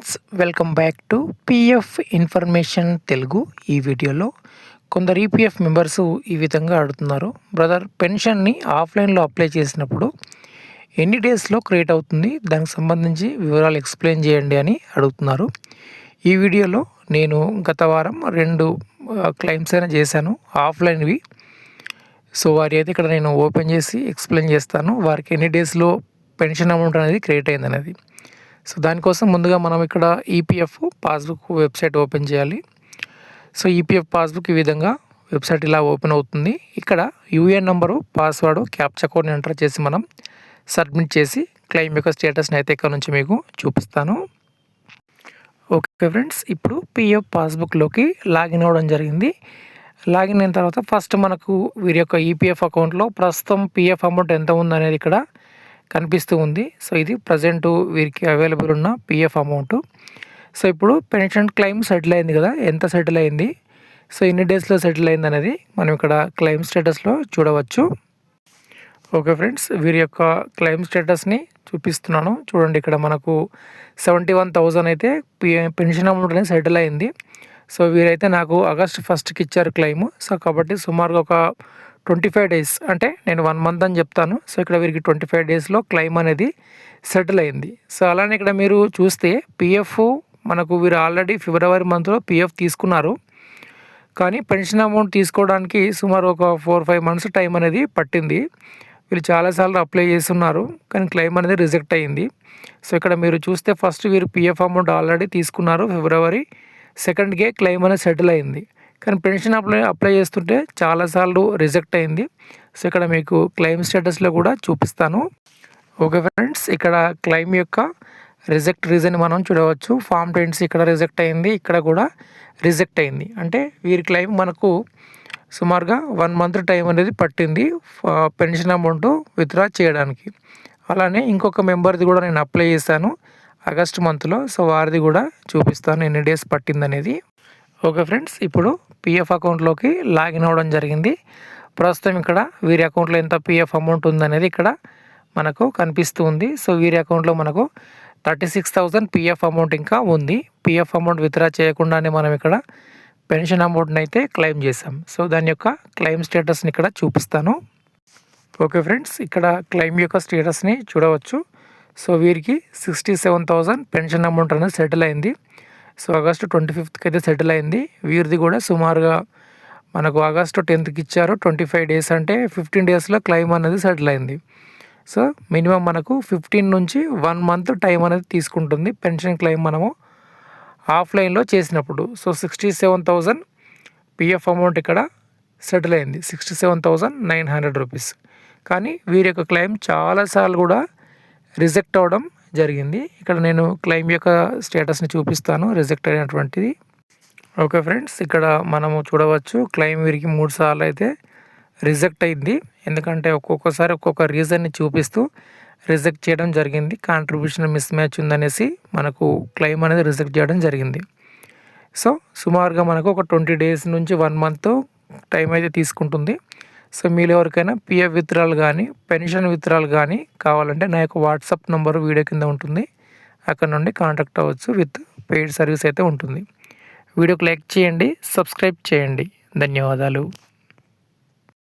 Friends welcome back to PF information Telugu. ఈ వీడియోలో కొందరు ఈపీఎఫ్ మెంబర్స్ ఈ విధంగా అడుగుతున్నారు. బ్రదర్ పెన్షన్ని ఆఫ్లైన్లో అప్లై చేసినప్పుడు ఎన్ని డేస్లో క్రియేట్ అవుతుంది? దానికి సంబంధించి వివరాలు ఎక్స్ప్లెయిన్ చేయండి అని అడుగుతున్నారు. ఈ వీడియోలో నేను గత వారం రెండు క్లెయిమ్స్ అయినా చేశాను. ఆఫ్లైన్వి. సో వారి అయితే ఇక్కడ నేను ఓపెన్ చేసి ఎక్స్ప్లెయిన్ చేస్తాను. వారికి ఎన్ని డేస్లో పెన్షన్ అమౌంట్ అనేది క్రియేట్ అయింది అనేది సో దానికోసం ముందుగా మనం ఇక్కడ ఈపీఎఫ్ పాస్బుక్ వెబ్సైట్ ఓపెన్ చేయాలి. సో ఈపీఎఫ్ పాస్బుక్ ఈ విధంగా వెబ్సైట్ ఇలా ఓపెన్ అవుతుంది. ఇక్కడ యూఏఎన్ నెంబరు పాస్వర్డ్ క్యాప్చా కోడ్ని ఎంటర్ చేసి మనం సబ్మిట్ చేసి క్లెయిమ్ యొక్క స్టేటస్ని అయితే ఇక్కడ నుంచి మీకు చూపిస్తాను. ఓకే ఫ్రెండ్స్ ఇప్పుడు పిఎఫ్ పాస్బుక్లోకి లాగిన్ అవ్వడం జరిగింది. లాగిన్ అయిన తర్వాత ఫస్ట్ మనకు వీరి యొక్క ఈపీఎఫ్ అకౌంట్లో ప్రస్తుతం పిఎఫ్ అమౌంట్ ఎంత ఉందనేది ఇక్కడ కనిపిస్తూ ఉంది. సో ఇది ప్రజెంట్ వీరికి అవైలబుల్ ఉన్న పిఎఫ్ అమౌంట్. సో ఇప్పుడు పెన్షన్ క్లెయిమ్ సెటిల్ అయింది కదా ఎంత సెటిల్ అయింది? సో ఎన్ని డేస్లో సెటిల్ అయింది అనేది మనం ఇక్కడ క్లెయిమ్ స్టేటస్లో చూడవచ్చు. ఓకే ఫ్రెండ్స్ వీరి యొక్క క్లెయిమ్ స్టేటస్ని చూపిస్తున్నాను. చూడండి ఇక్కడ మనకు సెవెంటీ వన్ థౌజండ్ అయితే పెన్షన్ అమౌంట్ అనేది సెటిల్ అయింది. సో వీరైతే నాకు ఆగస్ట్ ఫస్ట్కి ఇచ్చారు క్లెయిమ్. సో కాబట్టి సుమారుగా ఒక ట్వంటీ ఫైవ్ డేస్ అంటే నేను వన్ మంత్ అని చెప్తాను. సో ఇక్కడ వీరికి ట్వంటీ ఫైవ్ డేస్లో క్లెయిమ్ అనేది సెటిల్ అయింది. సో అలానే ఇక్కడ మీరు చూస్తే పిఎఫ్ మనకు వీరు ఆల్రెడీ ఫిబ్రవరి మంత్లో పిఎఫ్ తీసుకున్నారు. కానీ పెన్షన్ అమౌంట్ తీసుకోవడానికి సుమారు ఒక ఫోర్ ఫైవ్ మంత్స్ టైం అనేది పట్టింది. వీళ్ళు చాలాసార్లు అప్లై చేస్తున్నారు కానీ క్లెయిమ్ అనేది రిజెక్ట్ అయ్యింది సో ఇక్కడ మీరు చూస్తే ఫస్ట్ వీరు పిఎఫ్ అమౌంట్ ఆల్రెడీ తీసుకున్నారు ఫిబ్రవరి సెకండ్కే క్లెయిమ్ అనేది సెటిల్ అయింది. కానీ పెన్షన్ అప్లై అప్లై చేస్తుంటే చాలాసార్లు రిజెక్ట్ అయింది. సో ఇక్కడ మీకు క్లెయిమ్ స్టేటస్లో కూడా చూపిస్తాను. ఓకే ఫ్రెండ్స్ ఇక్కడ క్లెయిమ్ యొక్క రిజెక్ట్ రీజన్ మనం చూడవచ్చు. ఫామ్ టెంట్స్ ఇక్కడ రిజెక్ట్ అయింది ఇక్కడ కూడా రిజెక్ట్ అయింది. అంటే వీరి క్లెయిమ్ మనకు సుమారుగా వన్ మంత్ టైం అనేది పట్టింది పెన్షన్ అమౌంట్ విత్డ్రా చేయడానికి. అలానే ఇంకొక మెంబర్ది కూడా నేను అప్లై చేశాను ఆగస్ట్ మంత్లో. సో వారిది కూడా చూపిస్తాను ఎన్ని డేస్ పట్టింది అనేది ఓకే ఫ్రెండ్స్ ఇప్పుడు పిఎఫ్ అకౌంట్లోకి లాగిన్ అవ్వడం జరిగింది. ప్రస్తుతం ఇక్కడ వీరి అకౌంట్లో ఎంత పిఎఫ్ అమౌంట్ ఉందనేది ఇక్కడ మనకు కనిపిస్తూ ఉంది. సో వీరి అకౌంట్లో మనకు thirty six thousand PF amount ఇంకా ఉంది. పిఎఫ్ అమౌంట్ విత్డ్రా చేయకుండానే మనం ఇక్కడ పెన్షన్ అమౌంట్ని అయితే క్లెయిమ్ చేసాం సో దాని యొక్క క్లెయిమ్ స్టేటస్ని ఇక్కడ చూపిస్తాను. ఓకే ఫ్రెండ్స్ ఇక్కడ క్లెయిమ్ యొక్క స్టేటస్ని చూడవచ్చు. సో వీరికి sixty seven thousand pension amount అనేది సెటిల్ అయింది. సో ఆగస్టు ట్వంటీ ఫిఫ్త్కి అయితే సెటిల్ అయింది. వీరిది కూడా సుమారుగా మనకు ఆగస్టు టెన్త్కి ఇచ్చారు ట్వంటీ ఫైవ్ డేస్ అంటే ఫిఫ్టీన్ డేస్లో క్లెయిమ్ అనేది సెటిల్ అయింది. సో మినిమం మనకు ఫిఫ్టీన్ నుంచి వన్ మంత్ టైం అనేది తీసుకుంటుంది పెన్షన్ క్లెయిమ్ మనము ఆఫ్లైన్లో చేసినప్పుడు. So sixty seven thousand PF amount ఇక్కడ సెటిల్ అయింది. Sixty seven thousand nine hundred rupees. కానీ వీరి యొక్క క్లెయిమ్ చాలాసార్లు కూడా రిజెక్ట్ అవ్వడం జరిగింది. ఇక్కడ నేను క్లెయిమ్ యొక్క స్టేటస్ని చూపిస్తాను రిజెక్ట్ అయినటువంటిది. ఓకే ఫ్రెండ్స్ ఇక్కడ మనము చూడవచ్చు క్లెయిమ్ వీరికి మూడు సార్లు అయితే రిజెక్ట్ అయింది. ఎందుకంటే ఒక్కొక్కసారి ఒక్కొక్క రీజన్ని చూపిస్తూ రిజెక్ట్ చేయడం జరిగింది. కాంట్రిబ్యూషన్ మిస్ మ్యాచ్ ఉందనేసి మనకు క్లెయిమ్ అనేది రిజెక్ట్ చేయడం జరిగింది. సో సుమారుగా మనకు ఒక ట్వంటీ డేస్ నుంచి వన్ మంత్ టైం అయితే తీసుకుంటుంది. సో మీరు ఎవరికైనా పిఎఫ్ విత్రాలు కానీ పెన్షన్ విత్రాలు కానీ కావాలంటే నా యొక్క వాట్సాప్ నెంబర్ వీడియో కింద ఉంటుంది. అక్కడ నుండి కాంటాక్ట్ అవ్వచ్చు విత్ పెయిడ్ సర్వీస్ అయితే ఉంటుంది. వీడియోకి లైక్ చేయండి సబ్స్క్రైబ్ చేయండి. ధన్యవాదాలు.